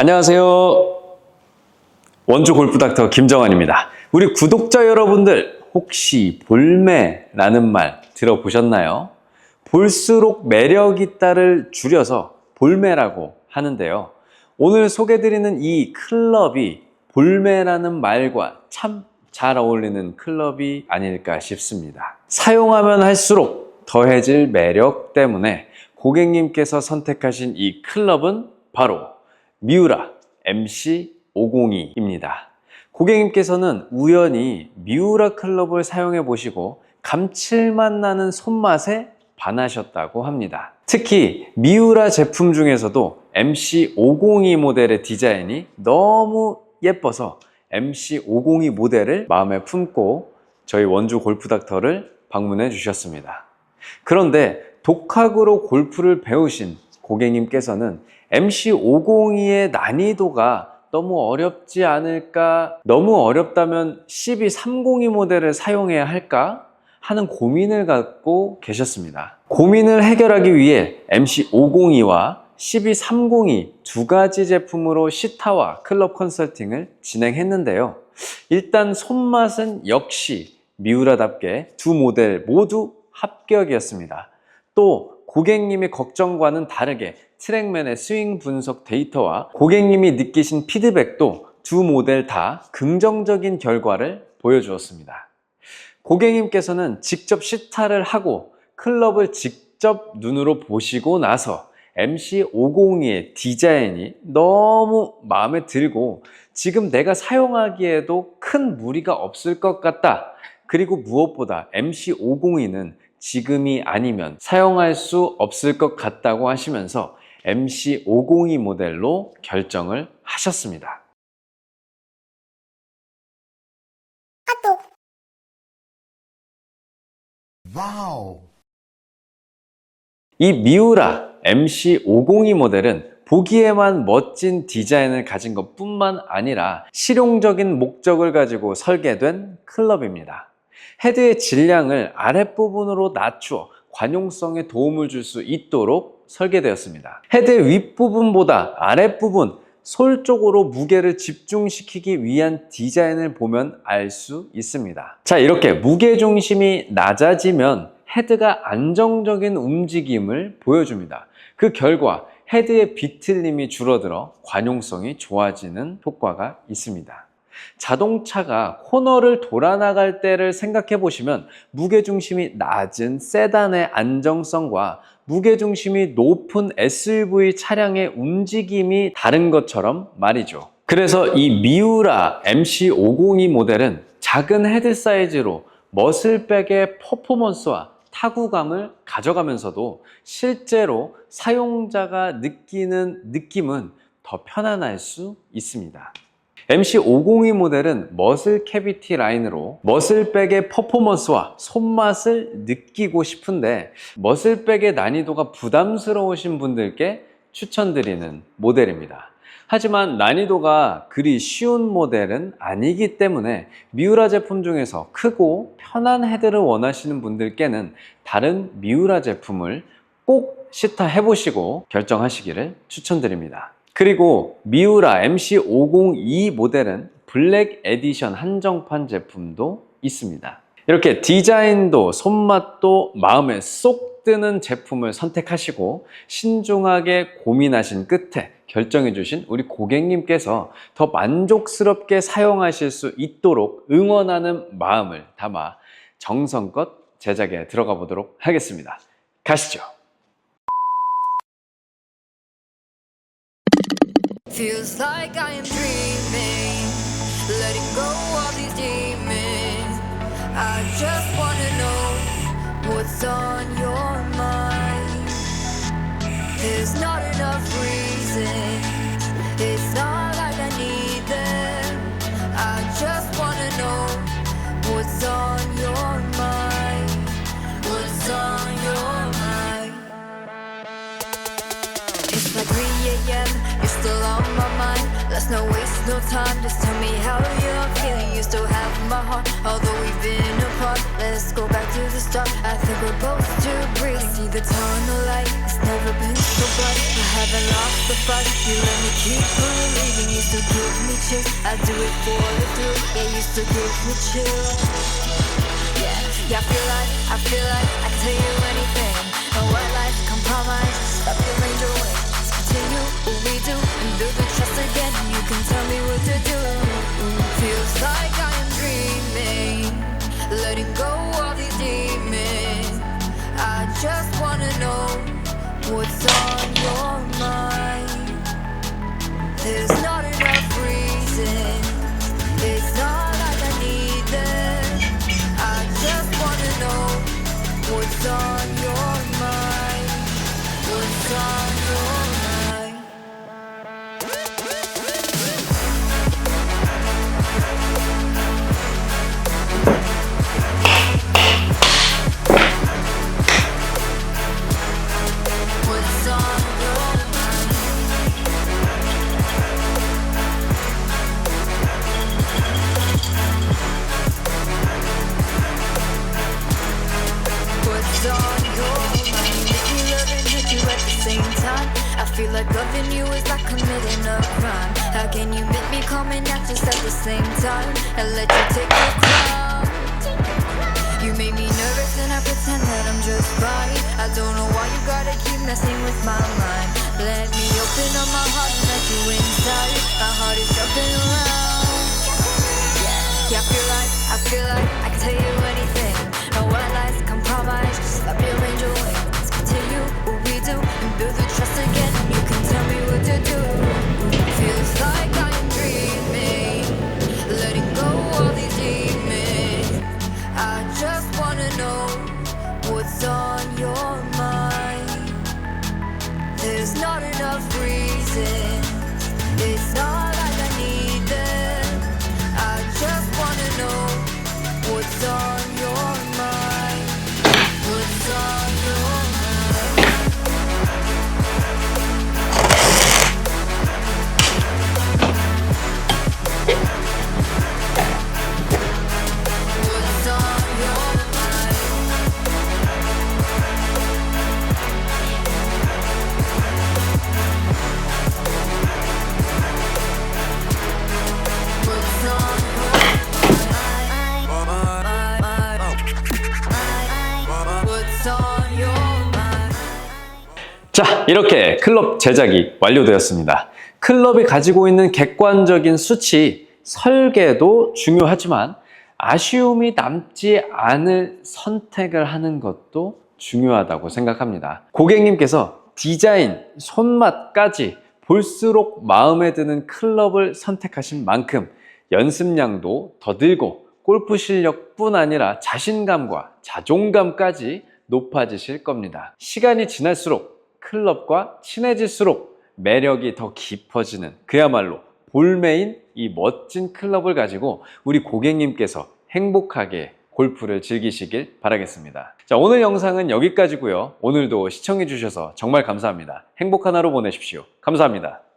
안녕하세요. 원주 골프 닥터 김정환입니다. 우리 구독자 여러분들 혹시 볼매라는 말 들어보셨나요? 볼수록 매력 있다를 줄여서 볼매라고 하는데요. 오늘 소개드리는 이 클럽이 볼매라는 말과 참 잘 어울리는 클럽이 아닐까 싶습니다. 사용하면 할수록 더해질 매력 때문에 고객님께서 선택하신 이 클럽은 바로 미우라 MC502입니다. 고객님께서는 우연히 미우라 클럽을 사용해 보시고 감칠맛 나는 손맛에 반하셨다고 합니다. 특히 미우라 제품 중에서도 MC502 모델의 디자인이 너무 예뻐서 MC502 모델을 마음에 품고 저희 원주 골프 닥터를 방문해 주셨습니다. 그런데 독학으로 골프를 배우신 고객님께서는 MC502의 난이도가 너무 어렵지 않을까? 너무 어렵다면 1230 모델을 사용해야 할까? 하는 고민을 갖고 계셨습니다. 고민을 해결하기 위해 MC502와 1230이 두 가지 제품으로 시타와 클럽 컨설팅을 진행했는데요. 일단 손맛은 역시 미우라답게 두 모델 모두 합격이었습니다. 또 고객님의 걱정과는 다르게 트랙맨의 스윙 분석 데이터와 고객님이 느끼신 피드백도 두 모델 다 긍정적인 결과를 보여주었습니다. 고객님께서는 직접 시타를 하고 클럽을 직접 눈으로 보시고 나서 MC502의 디자인이 너무 마음에 들고 지금 내가 사용하기에도 큰 무리가 없을 것 같다. 그리고 무엇보다 MC502는 지금이 아니면 사용할 수 없을 것 같다고 하시면서 MC502 모델로 결정을 하셨습니다. 와우. 이 미우라 MC502 모델은 보기에만 멋진 디자인을 가진 것 뿐만 아니라 실용적인 목적을 가지고 설계된 클럽입니다. 헤드의 질량을 아랫부분으로 낮추어 관용성에 도움을 줄 수 있도록 설계되었습니다. 헤드의 윗부분보다 아랫부분, 솔 쪽으로 무게를 집중시키기 위한 디자인을 보면 알 수 있습니다. 자, 이렇게 무게중심이 낮아지면 헤드가 안정적인 움직임을 보여줍니다. 그 결과 헤드의 비틀림이 줄어들어 관용성이 좋아지는 효과가 있습니다. 자동차가 코너를 돌아 나갈 때를 생각해 보시면 무게중심이 낮은 세단의 안정성과 무게중심이 높은 SUV 차량의 움직임이 다른 것처럼 말이죠. 그래서 이 미우라 MC502 모델은 작은 헤드 사이즈로 머슬백의 퍼포먼스와 타구감을 가져가면서도 실제로 사용자가 느끼는 느낌은 더 편안할 수 있습니다. MC502 모델은 머슬 캐비티 라인으로 머슬백의 퍼포먼스와 손맛을 느끼고 싶은데 머슬백의 난이도가 부담스러우신 분들께 추천드리는 모델입니다. 하지만 난이도가 그리 쉬운 모델은 아니기 때문에 미우라 제품 중에서 크고 편한 헤드를 원하시는 분들께는 다른 미우라 제품을 꼭 시타 해보시고 결정하시기를 추천드립니다. 그리고 미우라 MC502 모델은 블랙 에디션 한정판 제품도 있습니다. 이렇게 디자인도 손맛도 마음에 쏙 드는 제품을 선택하시고 신중하게 고민하신 끝에 결정해 주신 우리 고객님께서 더 만족스럽게 사용하실 수 있도록 응원하는 마음을 담아 정성껏 제작에 들어가 보도록 하겠습니다. 가시죠. Feels like I am dreaming, letting go of these demons. I just wanna know what's on your mind. There's not enough Not waste no time. Just tell me how you're feeling. You still have my heart, although we've been apart. Let's go back to the start. I think we're both too brief. See the tunnel light. It's never been so bright. I haven't lost the fight. You let me keep moving. You still give me chills. I do it for the thrill. Yeah, used to give me chills. Yeah, yeah, I feel like, I feel like I can tell you anything. No white lies, compromise. Stop your angel wings. Continue what we do and build the trust again. Can tell me what to do. Mm, mm, feels like feel like loving you is like committing a crime. How can you make me come and act just at the same time and let you take your crown? You make me nervous and I pretend that I'm just fine. I don't know why you gotta keep messing with my mind. Let 자, 이렇게 클럽 제작이 완료되었습니다. 클럽이 가지고 있는 객관적인 수치, 설계도 중요하지만 아쉬움이 남지 않을 선택을 하는 것도 중요하다고 생각합니다. 고객님께서 디자인, 손맛까지 볼수록 마음에 드는 클럽을 선택하신 만큼 연습량도 더 늘고 골프 실력뿐 아니라 자신감과 자존감까지 높아지실 겁니다. 시간이 지날수록 클럽과 친해질수록 매력이 더 깊어지는 그야말로 볼메인 이 멋진 클럽을 가지고 우리 고객님께서 행복하게 골프를 즐기시길 바라겠습니다. 자, 오늘 영상은 여기까지고요. 오늘도 시청해 주셔서 정말 감사합니다. 행복한 하루 보내십시오. 감사합니다.